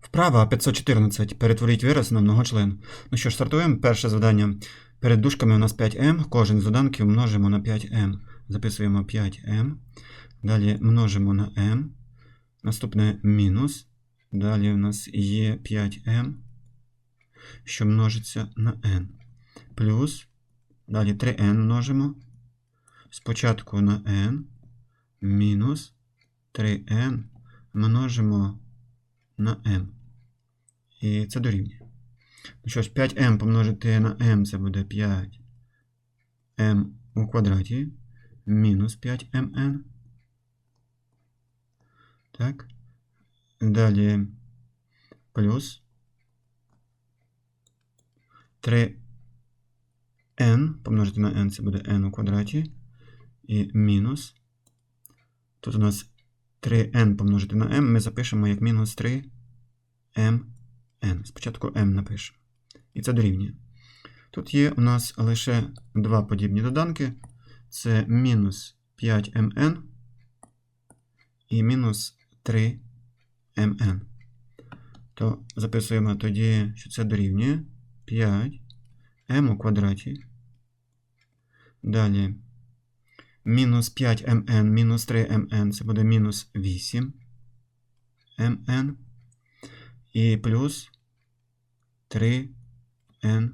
Вправа 514. Перетворіть вираз на многочлен. Ну що ж, стартуємо. Перше завдання. Перед дужками у нас 5m. Кожен з доданків множимо на 5m. Записуємо 5m. Далі множимо на m. Наступне мінус. Далі у нас є 5m, що множиться на n. Плюс. Далі 3n множимо. Спочатку на n. Мінус 3n множимо на m. І це дорівнює. Ну що ж, 5m помножити на m це буде 5m у квадраті мінус 5mn. Так. Далі плюс 3n помножити на n це буде n у квадраті. І мінус. Тут у нас 3n помножити на m ми запишемо як мінус 3m. n. Спочатку m напишемо. І це дорівнює. Тут є у нас лише два подібні доданки. Це мінус 5mn і мінус 3mn. То записуємо тоді, що це дорівнює 5m у квадраті. Далі мінус 5mn мінус 3mn це буде мінус 8mn. І плюс 3n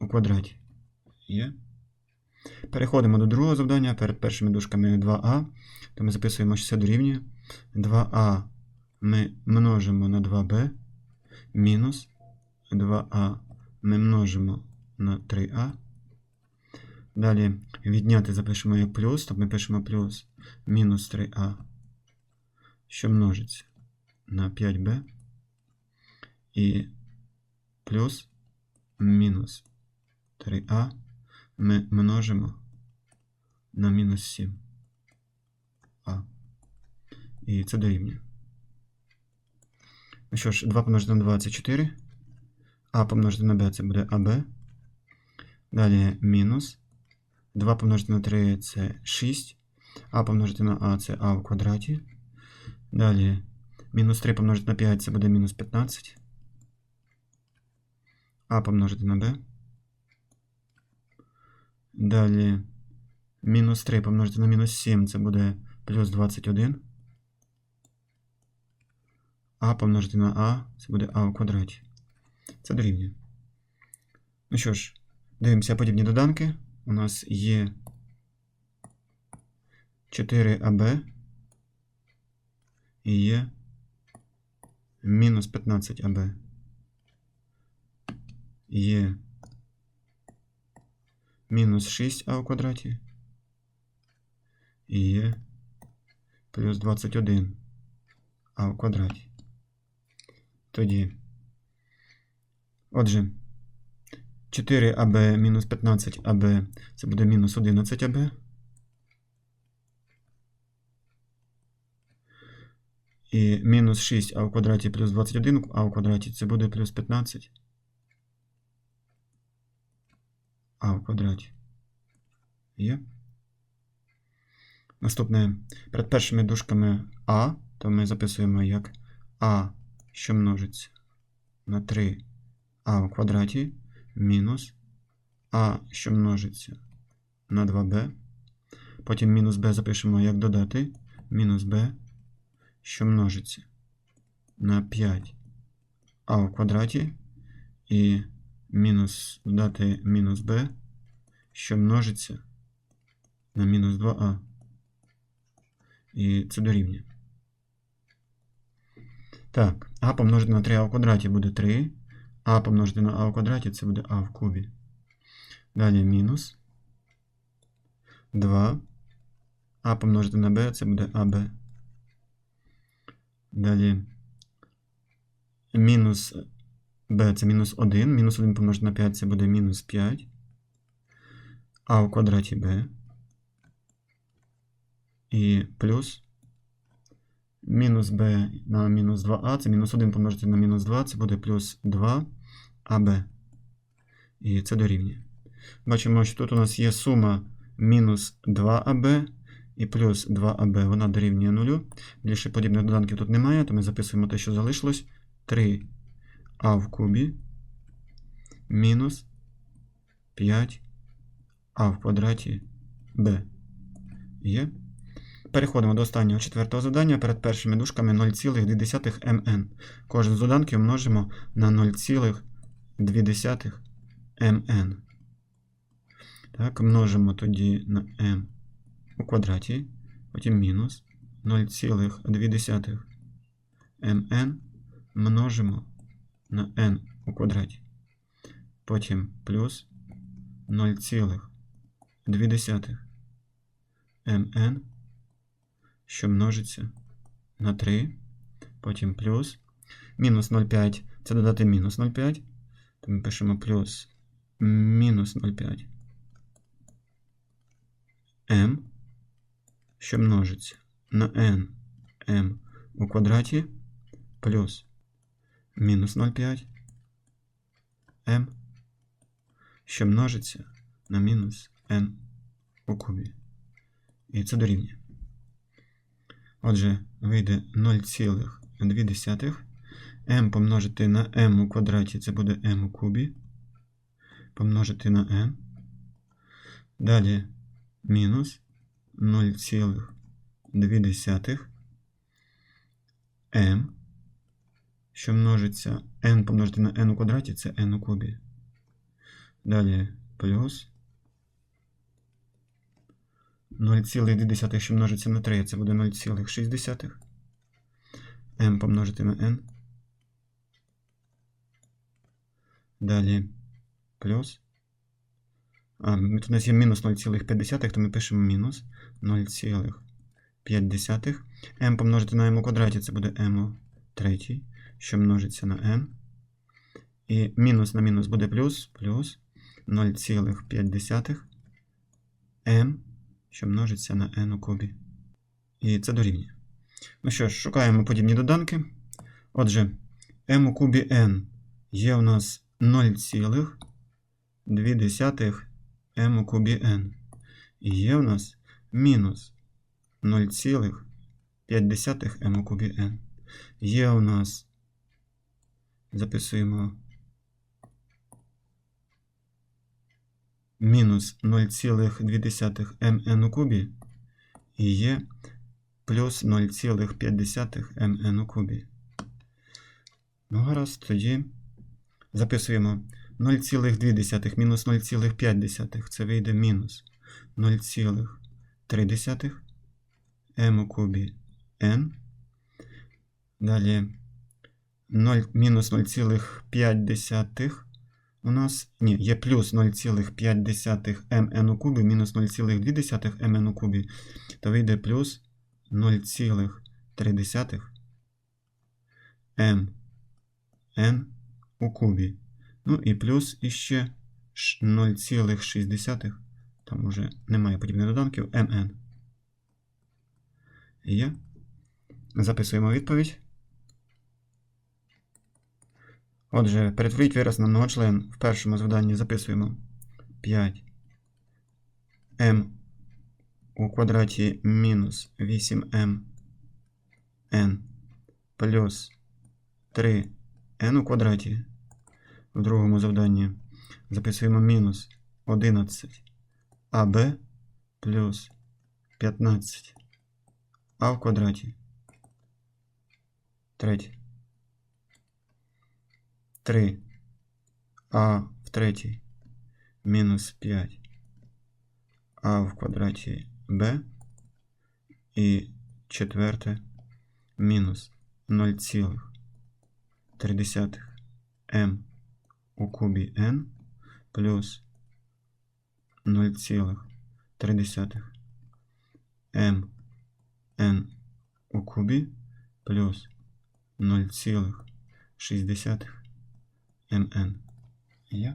у квадраті. Є. Переходимо до другого завдання. Перед першими дужками 2а. То ми записуємо, що це дорівнює. 2а ми множимо на 2b. Мінус 2а ми множимо на 3а. Далі відняти запишемо як плюс, тобто ми пишемо плюс мінус 3а, що множиться на 5b. І плюс мінус 3а ми множимо на мінус 7а. І це дорівнює. Ну що ж, 2 помножити на 2 це 4. А помножити на b це буде АБ. Далі мінус. 2 помножити на 3 це 6. А помножити на А це А в квадраті. Далі мінус 3 помножити на 5 це буде мінус 15. А помножити на b. Далі мінус 3 помножити на мінус 7 це буде плюс 21. А помножити на А це буде А у квадраті. Це дорівнює. Ну що ж, дивимося подібні доданки. У нас є 4АБ і є мінус 15АБ. Є мінус 6а у квадраті. І є плюс 21а у квадраті. Тоді. Отже, 4АБ мінус 15АБ це буде мінус 11АБ. І мінус 6а у квадраті плюс 21, а у квадраті це буде плюс 15. А в квадраті. Є. Наступне. Перед першими дужками А, то ми записуємо як А, що множиться на 3а в квадраті мінус А, що множиться на 2b. Потім мінус b запишемо як додати. Мінус b, що множиться на 5а в квадраті. І мінус додати мінус b, що множиться на мінус 2а. І це дорівнює. Так, а помножити на 3а в квадраті буде 3. А помножити на а в квадраті це буде а в кубі. Далі мінус 2. А помножити на b це буде аб. Далі мінус b це мінус 1. Мінус 1 помножити на 5 це буде мінус 5. А в квадраті b. І плюс мінус b на мінус 2а. Це мінус 1 помножити на мінус 2, це буде плюс 2аб. І це дорівнює. Бачимо, що тут у нас є сума мінус 2аб і плюс 2аб. Вона дорівнює 0. Більше подібних доданків тут немає, то ми записуємо те, що залишилось. 3а в кубі мінус 5а в квадраті b. Є. Переходимо до останнього четвертого завдання. Перед першими дужками 0,2 mn. Кожен з доданків множимо на 0,2 mn. Так, множимо тоді на m у квадраті, потім мінус 0,2 mn множимо на n у квадраті. Потім плюс 0,2 mn, що множиться на 3, потім плюс. Мінус 0,5 це додати мінус 0,5. То ми пишемо плюс мінус 0,5 m, що множиться на n m у квадраті плюс мінус 0,5 m, що множиться на мінус n у кубі. І це дорівнює. Отже, вийде 0,2 m помножити на m у квадраті це буде m у кубі. Помножити на n. Далі мінус 0,2 m, що множиться n помножити на n у квадраті це n у кубі. Далі плюс 0,2, що множиться на 3, це буде 0,6. m помножити на n. Далі плюс. А, тут у нас є мінус 0,5, то ми пишемо мінус 0,5. m помножити на m у квадраті, це буде m у третій, що множиться на n. І мінус на мінус буде плюс, плюс 0,5 m, що множиться на n у кубі. І це дорівнює. Ну що ж, шукаємо подібні доданки. Отже, m у кубі n є у нас 0,2 m у кубі n. І є у нас мінус 0,5 m у кубі n. Є у нас, записуємо, мінус 0,2 mn у кубі. І є плюс 0,5 mn у кубі. Ну, гаразд, тоді записуємо 0,2 мінус 0,5. Це вийде мінус 0,3 m у кубі n. Далі 0, мінус 0,5 у нас ні, є плюс 0,5 mn у кубі, мінус 0,2 mn у кубі, то вийде плюс 0,3 mn у кубі. Ну і плюс іще 0,6, там вже немає подібних доданків, mn. Є. Записуємо відповідь. Отже, перетворіть вираз на многочлен. В першому завданні записуємо 5 m у квадраті мінус 8m n плюс 3 n у квадраті. В другому завданні записуємо мінус 11 аб плюс 15 а в квадраті. Третє. 3 а в третій. Мінус 5 а в квадраті b і четверте. Мінус 0,3 m у кубі n плюс 0,3 m n у кубі плюс 0,6 MN. Yeah.